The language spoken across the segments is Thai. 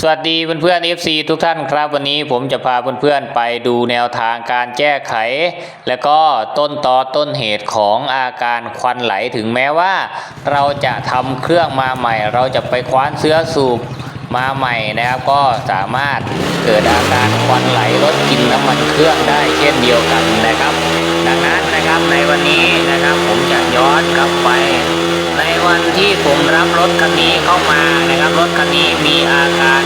สวัสดีเพื่อนๆ FC ทุกท่านครับ วันนี้ผมจะพาเพื่อนๆไปดูแนวทางการแก้ไข และก็ต้นตอต้นเหตุของอาการควันไหลถึงแม้ว่า เราจะทำเครื่องมาใหม่ เราจะไปคว้านเสื้อสูบมาใหม่นะครับ ก็สามารถเกิดอาการควันไหลรถกินน้ำมันเครื่องได้เช่นเดียวกันนะครับ ดังนั้นนะครับในวันนี้นะครับผมจะย้อนกลับไป วันที่ผมรับรถคันนี้เข้ามานะครับ รถคันนี้มีอาการ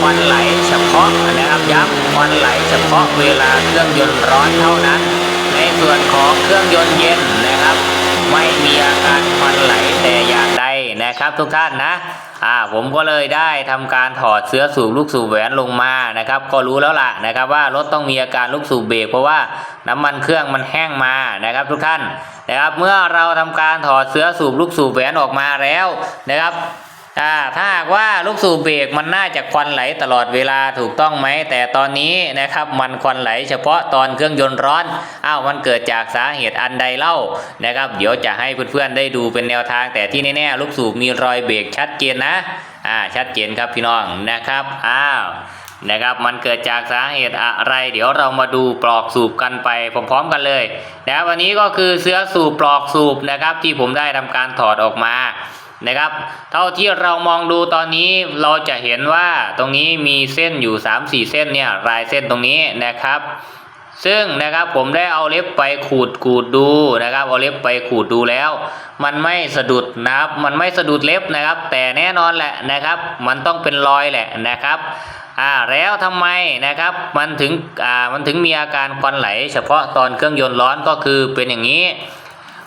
ควันไหลเฉพาะนะครับย้ำควันไหลเฉพาะเวลาเครื่องยนต์ร้อนเท่านั้น ในส่วนของเครื่องยนต์เย็นนะครับ ไม่มีอาการควันไหลแต่อย่าง นะครับทุกท่านนะอ่าผมก็เลยได้ทำการถอดเสื้อสูบลูกสูบแหวนลงมานะครับ ก็รู้แล้วล่ะนะครับ ว่ารถต้องมีอาการลูกสูบเบรกเพราะว่าน้ำมันเครื่องมันแห้งมานะครับ ทุกท่านนะครับ เมื่อเราทำการถอดเสื้อสูบลูกสูบแหวนออกมาแล้วนะครับ อ่าถ้าหากว่าลูกสูบเบรกมันน่าจะควันไหลตลอดเวลาถูกต้องไหม แต่ตอนนี้นะครับมันควันไหลเฉพาะตอนเครื่องยนต์ร้อนอ้าวมันเกิดจากสาเหตุอันใดเล่านะครับ เดี๋ยวจะให้เพื่อนๆได้ดูเป็นแนวทาง แต่ที่แน่ๆลูกสูบมีรอยเบรกชัดเจนนะอ่าชัดเจนครับพี่น้องนะครับอ้าวนะครับมันเกิดจากสาเหตุอะไร เดี๋ยวเรามาดูปลอกสูบกันไปพร้อมๆกันเลยนะครับวันนี้ก็คือเสื้อสูบปลอกสูบนะครับที่ผมได้ทำการถอดออกมา นะครับ เท่าที่เรามองดูตอนนี้เราจะเห็นว่าตรงนี้มีเส้นอยู่ 3-4 เส้นเนี่ยรายเส้นตรงนี้นะครับ ซึ่งนะครับผมได้เอาเล็บไปขูดขูดดูนะครับ เอาเล็บไปขูดดูแล้ว มันไม่สะดุดนะครับ มันไม่สะดุดเล็บนะครับ แต่แน่นอนแหละนะครับ มันต้องเป็นรอยแหละนะครับอ่าแล้วทำไมนะครับมันถึงอ่ามันถึงมีอาการควันไหล เฉพาะตอนเครื่องยนต์ร้อนก็คือเป็นอย่างนี้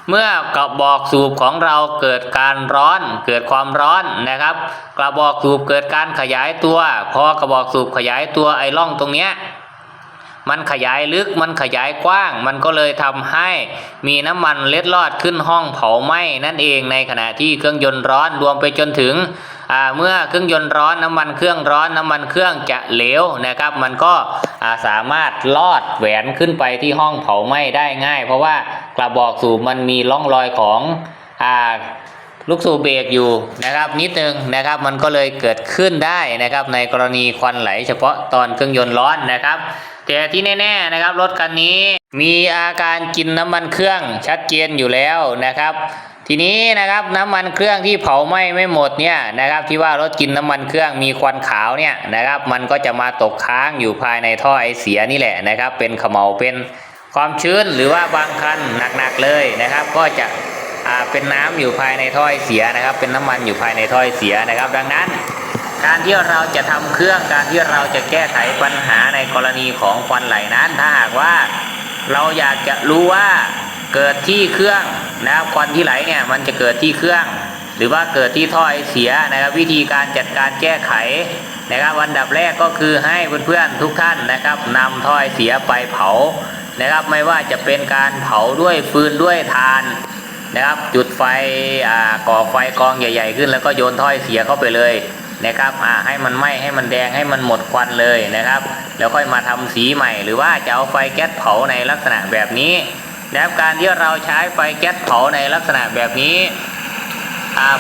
เมื่อกระบอกสูบของเราเกิดการร้อน เกิดความร้อนนะครับ กระบอกสูบเกิดการขยายตัว พอกระบอกสูบขยายตัวไอ้ร่องตรงเนี้ยมันขยายลึกมันขยายกว้าง มันก็เลยทำให้มีน้ำมันเล็ดลอดขึ้นห้องเผาไหม้นั่นเองในขณะที่เครื่องยนต์ร้อนรวมไปจนถึง เมื่อเครื่องยนต์ร้อนน้ำมันเครื่องร้อนน้ำมันเครื่องจะเหลวนะครับ มันก็สามารถลอดแหวนขึ้นไปที่ห้องเผาไหม้ได้ง่าย เพราะว่ากระบอกสูบมันมีร่องรอยของอลูกสูบเบรกอยู่นะครับนิดนึงนะครับมันก็เลยเกิดขึ้นได้นะครับในกรณีควันไหลเฉพาะตอนเครื่องยนต์ร้อนนะครับแต่ที่แน่ๆนะครับรถคันนี้มีอาการกินน้ำมันเครื่องชัดเจนอยู่แล้วนะครับ ทีนี้นะครับน้ำมันเครื่องที่เผาไหม้ไม่หมดเนี่ยนะครับที่ว่ารถกินน้ำมันเครื่องมีควันขาวเนี่ยนะครับ มันก็จะมาตกค้างอยู่ภายในท่อไอเสียนี่แหละนะครับ เป็นขมเหลาเป็นความชื้นหรือว่าบางคันหนักๆเลยนะครับ ก็จะเป็นน้ำอยู่ภายในถ้อยเสียนะครับ เป็นน้ำมันอยู่ภายในถ้อยเสียนะครับ ดังนั้น การที่เราจะทำเครื่องการที่เราจะแก้ไขปัญหาในกรณีของควันไหลนั้น ถ้าหากว่าเราอยากจะรู้ว่า เกิดที่เครื่องนะครับควันที่ไหลเนี่ยมันจะเกิดที่เครื่อง หรือว่าเกิดที่ท่อไอเสียนะครับวิธีการจัดการแก้ไขนะครับอันดับแรกก็คือให้เพื่อนๆทุกท่านนะครับนำท่อไอเสียไปเผานะครับไม่ว่าจะเป็นการเผาด้วยฟืนด้วยถ่านนะครับจุดไฟอ่าก่อไฟกองใหญ่ ๆ ขึ้น แล้วก็โยนถ้อยเสียเข้าไปเลยนะครับอ่าให้มันไหม้ให้มันแดงให้มันหมดควันเลยนะครับ แล้วค่อยมาทำสีใหม่ หรือว่าจะเอาไฟแก๊สเผาในลักษณะแบบนี้ นะครับการที่เราใช้ไฟแก๊สเผาในลักษณะแบบนี้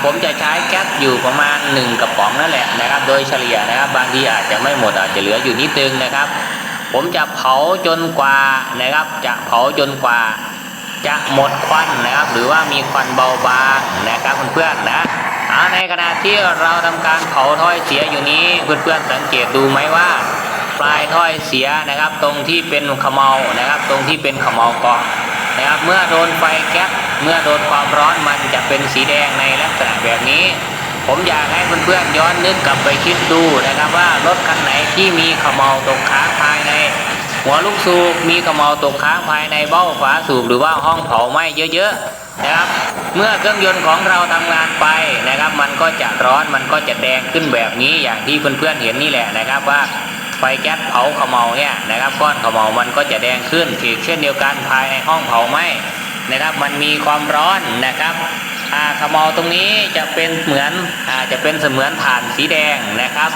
ผมจะใช้แก๊สอยู่ประมาณ 1 กระป๋องนั่นแหละนะครับ โดยเฉลี่ยนะครับ บางทีอาจจะไม่หมดอาจจะเหลืออยู่นิดนึงนะครับ ผมจะเผาจนกว่านะครับ จะเผาจนกว่า จะหมดควันนะครับ หรือว่ามีควันเบาบางนะครับเพื่อนๆนะในขณะที่เราทำการเผาถ้อยเสียอยู่นี้เพื่อนๆสังเกตดูไหมว่าปลายถ้อยเสียนะครับ ตรงที่เป็นขมเมานะครับ ตรงที่เป็นขมเมาเกาะ นะครับเมื่อโดนไฟแก๊สเมื่อโดนความร้อนมันจะเป็นสีแดงในลักษณะแบบนี้ ผมอยากให้เพื่อนๆย้อนนึกกลับไปคิดดูนะครับว่ารถคันไหนที่มีขมเมาตกค้างภายในหัวลูกสูบมีกระเมาตกค้างภายในเบ้าฝาสูบหรือว่าห้องเผาไหม้เยอะๆนะครับ เมื่อเครื่องยนต์ของเราทำงานไปนะครับ มันก็จะร้อนมันก็จะแดงขึ้นแบบนี้อย่างที่เพื่อนๆเห็นนี่แหละนะครับว่า ไฟแก๊สเผาขมเมาเนี่ยนะครับก้อนขมเมามันก็จะแดงขึ้นอีกเช่นเดียวกันภายในห้องเผาไหม้นะครับมันมีความร้อนนะครับขมเมาตรงนี้จะเป็นเหมือนอาจะเป็นเสมือนถานสีแดงนะครับ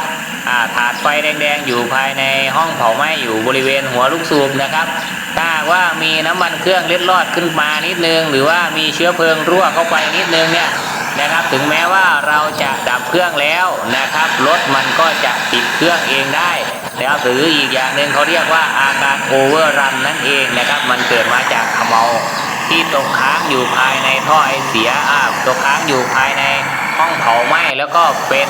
อ่าถาดไฟแดงๆอยู่ภายในห้องเผาไหม้อยู่บริเวณหัวลูกสูบนะครับถ้าว่ามีน้ำมันเครื่องเล็ดลอดขึ้นมานิดนึง หรือว่ามีเชื้อเพลิงรั่วเข้าไปนิดนึงเนี่ยนะครับถึงแม้ว่าเราจะดับเครื่องแล้วนะครับรถมันก็จะติดเครื่องเองได้ นะครับหรืออีกอย่างหนึ่งเขาเรียกว่าอาการโอเวอร์รันนั่นเองนะครับ มันเกิดมาจากขมเมาที่ตกค้างอยู่ภายในท่อไอเสียอ่าตกค้างอยู่ภายในห้องเผาไหม้แล้วก็เป็น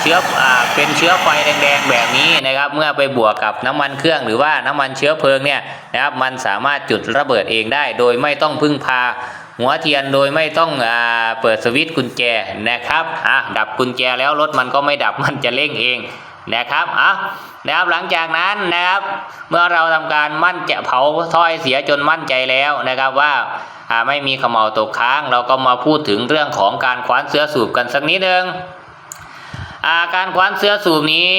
เชื้ออเป็นเชื้อไฟแดงๆแบบนี้นะครับ เมื่อไปบวกกับน้ำมันเครื่องหรือว่าน้ำมันเชื้อเพลิงเนี่ยนะครับมันสามารถจุดระเบิดเองได้ โดยไม่ต้องพึ่งพาหัวเทียนโดยไม่ต้องอเปิดสวิตช์กุญแจนะครับอะดับกุญแจแล้วรถมันก็ไม่ดับมันจะเร่งเอง นะครับอะนะครับหลังจากนั้นนะครับ เมื่อเราทำการมั่นจะเผาถ้อยเสียจนมั่นใจแล้วนะครับว่าไม่มีขมเหลาตกค้าง เราก็มาพูดถึงเรื่องของการคว้านเสื้อสูบกันสักนิดนึงอ่าการคว้านเสื้อสูบนี้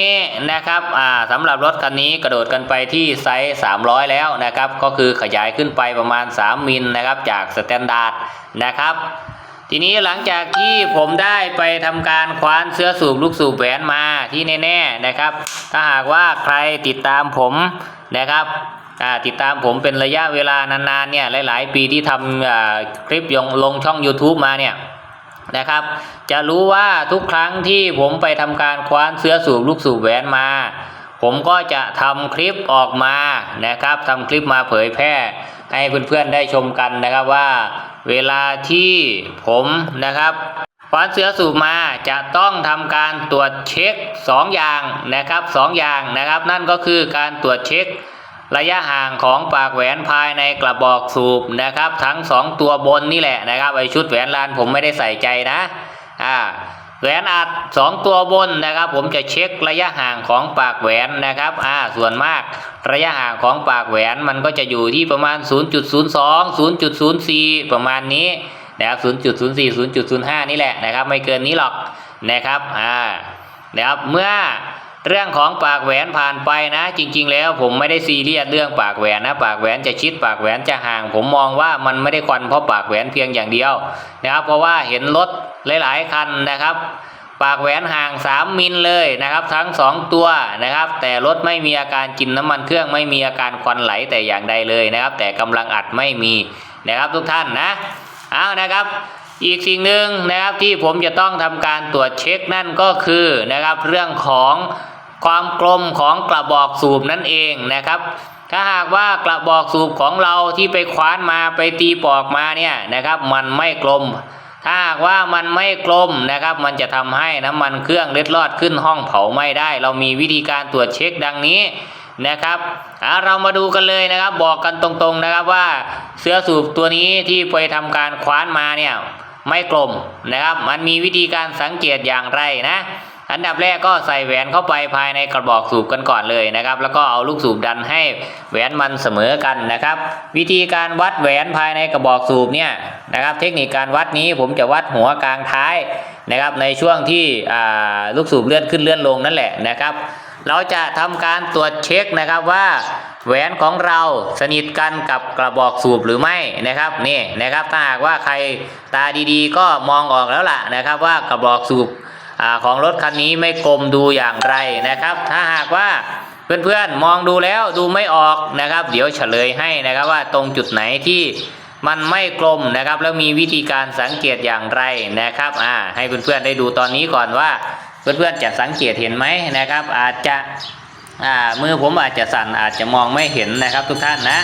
นะครับอ่าสำหรับรถคันนี้กระโดดกันไปที่ไซส์ 300 แล้วนะครับ ก็คือขยายขึ้นไปประมาณ 3 มิลนะครับจากสแตนดาร์ดนะครับ ทีนี้หลังจากที่ผมได้ไปทำการคว้านเสื้อสูบลูกสูบแหวนมาที่แน่ๆนะครับ ถ้าหากว่าใครติดตามผมนะครับติดตามผมเป็นระยะเวลานานๆเนี่ยหลายๆ ปีที่ทำคลิปยงลงช่อง YouTube มาเนี่ยนะครับ จะรู้ว่าทุกครั้งที่ผมไปทำการคว้านเสื้อสูบลูกสูบแหวนมา ผมก็จะทำคลิปออกมานะครับทำคลิปมาเผยแพร่ให้เพื่อนๆได้ชมกันนะครับว่า เวลาที่ผมนะครับฟันเสือสูบมาจะต้องทำการตรวจเช็ค 2 อย่างนะครับสองอย่างนะครับ นั่นก็คือการตรวจเช็ค ระยะห่างของปากแหวนภายในกระบอกสูบนะครับ ทั้งสองตัวบนนี่แหละนะครับไอชุดแหวนลานผมไม่ได้ใส่ใจนะอ่า แหวนอัดสองตัวบนนะครับ ผมจะเช็คระยะห่างของปากแหวนนะครับอ่าส่วนมากระยะห่างของปากแหวนมันก็จะอยู่ที่ประมาณ 0.02 0.04 ประมาณนี้นะครับ0.04 0.05 นี่แหละนะครับ ไม่เกินนี้หรอกนะครับอ่านะครับเมื่อ เรื่องของปากแหวนผ่านไปนะ จริง ๆ แล้วผมไม่ได้ซีเรียสเรื่องปากแหวนนะ ปากแหวนจะชิดปากแหวนจะห่าง ผมมองว่ามันไม่ได้ควันเพราะปากแหวนเพียงอย่างเดียวนะครับ เพราะว่าเห็นรถหลาย ๆ คันนะครับ ปากแหวนห่าง 3 มิลเลยนะครับ ทั้ง 2 ตัวนะครับ แต่รถไม่มีอาการกินน้ำมันเครื่องไม่มีอาการควันไหลแต่อย่างใดเลยนะครับ แต่กำลังอัดไม่มีนะครับทุกท่านนะเอานะครับ อีกสิ่งหนึ่งนะครับที่ผมจะต้องทำการตรวจเช็คนั่นก็คือนะครับเรื่องของความกลมของกระบอกสูบนั่นเองนะครับ ถ้าหากว่ากระบอกสูบของเราที่ไปคว้านมาไปตีปอกมาเนี่ยนะครับ มันไม่กลม ถ้าหากว่ามันไม่กลมนะครับ มันจะทำให้น้ำมันเครื่องเล็ดลอดขึ้นห้องเผาไม่ได้ เรามีวิธีการตรวจเช็คดังนี้นะครับอะเรามาดูกันเลยนะครับ บอกกันตรงๆนะครับว่าเสื้อสูบตัวนี้ที่ไปทำการคว้านมาเนี่ย ไม่กลมนะครับ มันมีวิธีการสังเกตอย่างไรนะ อันดับแรกก็ใส่แหวนเข้าไปภายในกระบอกสูบกันก่อนเลยนะครับ แล้วก็เอาลูกสูบดันให้แหวนมันเสมอกันนะครับ วิธีการวัดแหวนภายในกระบอกสูบเนี่ยนะครับ เทคนิคการวัดนี้ผมจะวัดหัวกลางท้ายนะครับ ในช่วงที่อ่าลูกสูบเลื่อนขึ้นเลื่อนลงนั่นแหละนะครับ เราจะทำการตรวจเช็คนะครับว่า แหวนของเราสนิทกันกับกระบอกสูบหรือไม่นะครับนี่นะครับถ้าหากว่าใครตาดีๆ ก็มองออกแล้วล่ะนะครับ ว่ากระบอกสูบอของรถคันนี้ไม่กลมดูอย่างไรนะครับ ถ้าหากว่าเพื่อนๆมองดูแล้วดูไม่ออกนะครับ เดี๋ยวเฉลยให้นะครับว่าตรงจุดไหนที่มันไม่กลมนะครับ แล้วมีวิธีการสังเกตอย่างไรนะครับอ่าให้เพื่อนๆได้ดูตอนนี้ก่อนว่า เพื่อนๆจะสังเกตเห็นไหมนะครับ อาจจะ อ่ามือผมอาจจะสั่นอาจจะมองไม่เห็นนะครับทุกท่านนะ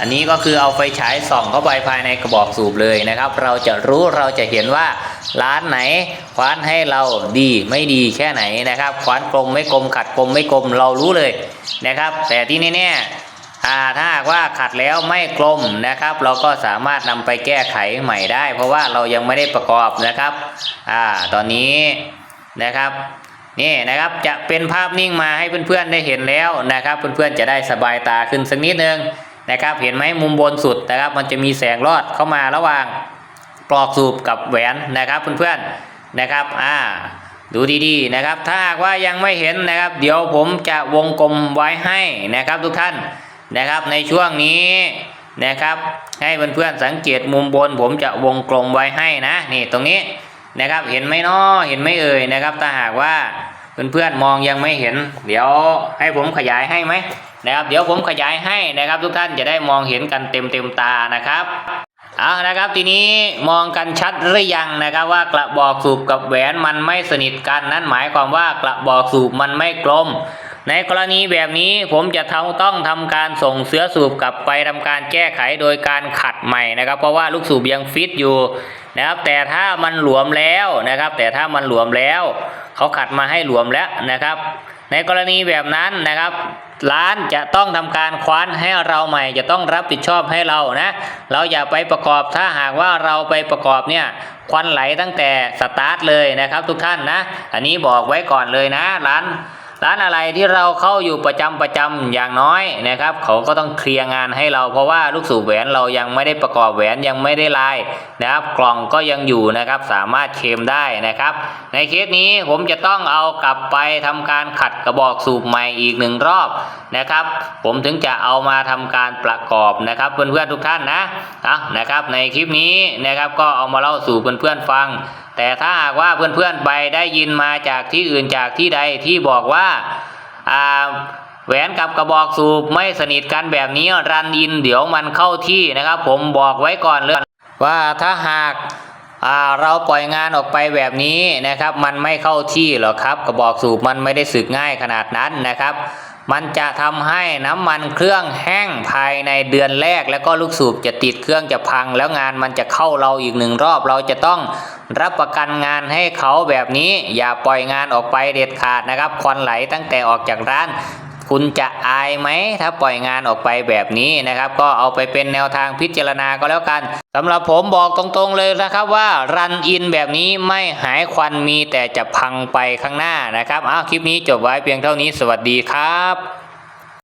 อันนี้ก็คือเอาไฟฉายส่องเข้าไปภายในกระบอกสูบเลยนะครับ เราจะรู้เราจะเห็นว่าร้านไหนคว้านให้เราดีไม่ดีแค่ไหนนะครับคว้านกลมไม่กลมขัดกลมไม่กลมเรารู้เลยนะครับ แต่ที่แน่ๆอ่าถ้าหากว่าขัดแล้วไม่กลมนะครับ เราก็สามารถนำไปแก้ไขใหม่ได้ เพราะว่าเรายังไม่ได้ประกอบนะครับอ่าตอนนี้นะครับ นี่นะครับจะเป็นภาพนิ่งมาให้เพื่อนๆได้เห็นแล้วนะครับ เพื่อนๆจะได้สบายตาขึ้นสักนิดนึงนะครับ เห็นไหมมุมบนสุดนะครับ มันจะมีแสงรอดเข้ามาระหว่างปลอกสูบกับแหวนนะครับเพื่อนๆนะครับอ่าดูดีๆนะครับ ถ้าหากว่ายังไม่เห็นนะครับ เดี๋ยวผมจะวงกลมไว้ให้นะครับทุกท่านนะครับในช่วงนี้นะครับ ให้เพื่อนๆสังเกตมุมบน ผมจะวงกลมไว้ให้นะนี่ตรงนี้ นะครับ เห็นไหมเนาะเห็นไหมเอ่ยนะครับถ้าหากว่าเพื่อนๆมองยังไม่เห็น เดี๋ยวให้ผมขยายให้ไหมนะครับ เดี๋ยวผมขยายให้นะครับ ทุกท่านจะได้มองเห็นกันเต็มเต็มตานะครับเอานะครับทีนี้มองกันชัดหรือยังนะครับ ว่ากระบอกสูบกับแหวนมันไม่สนิทกันนั่นหมายความว่ากระบอกสูบมันไม่กลม ในกรณีแบบนี้ผมจะทต้องทำการส่งเสื้อสูบกลับไปทำการแก้ไขโดยการขัดใหม่นะครับ เพราะว่าลูกสูบยังฟิตอยู่นะครับ แต่ถ้ามันหลวมแล้วนะครับ แต่ถ้ามันหลวมแล้วเขาขัดมาให้หลวมแล้วนะครับ ในกรณีแบบนั้นนะครับ ร้านจะต้องทำการคว้านให้เราใหม่ จะต้องรับผิดชอบให้เรานะเราอย่าไปประกอบถ้าหากว่าเราไปประกอบเนี่ยควันไหลตั้งแต่สตาร์ทเลยนะครับ ทุกท่านนะ อันนี้บอกไว้ก่อนเลยนะร้าน ร้านอะไรที่เราเข้าอยู่ประจำประจำอย่างน้อยนะครับ เขาก็ต้องเคลียร์งานให้เรา เพราะว่าลูกสูบแหวนเรายังไม่ได้ประกอบแหวนยังไม่ได้ลายนะครับ กล่องก็ยังอยู่นะครับ สามารถเคลมได้นะครับ ในเคสนี้ผมจะต้องเอากลับไปทำการขัดกระบอกสูบใหม่อีกหนึ่งรอบ นะครับ ผมถึงจะเอามาทำการประกอบนะครับเพื่อนๆทุกท่านนะนะครับ ในคลิปนี้นะครับก็เอามาเล่าสู่เพื่อนๆฟัง แต่ถ้าหากว่าเพื่อนๆไปได้ยินมาจากที่อื่นจากที่ใดที่บอกว่าอ่าแหวนกับกระบอกสูบไม่สนิทกันแบบนี้รันอินเดี๋ยวมันเข้าที่นะครับ ผมบอกไว้ก่อนเลยว่าถ้าหากาเราปล่อยงานออกไปแบบนี้นะครับ มันไม่เข้าที่หรอกครับ กระบอกสูบมันไม่ได้สึกง่ายขนาดนั้นนะครับ มันจะทำให้น้ำมันเครื่องแห้งภายในเดือนแรก แล้วก็ลูกสูบจะติดเครื่องจะพัง แล้วงานมันจะเข้าเราอีกหนึ่งรอบเราจะต้องรับประกันงานให้เขาแบบนี้ อย่าปล่อยงานออกไปเด็ดขาดนะครับควันไหลตั้งแต่ออกจากร้าน คุณจะอายไหมถ้าปล่อยงานออกไปแบบนี้นะครับ ก็เอาไปเป็นแนวทางพิจารณาก็แล้วกันสำหรับผมบอกตรงๆเลยนะครับว่ารันอินแบบนี้ไม่หายควันมีแต่จะพังไปข้างหน้านะครับอ้าวคลิปนี้จบไว้เพียงเท่านี้สวัสดีครับ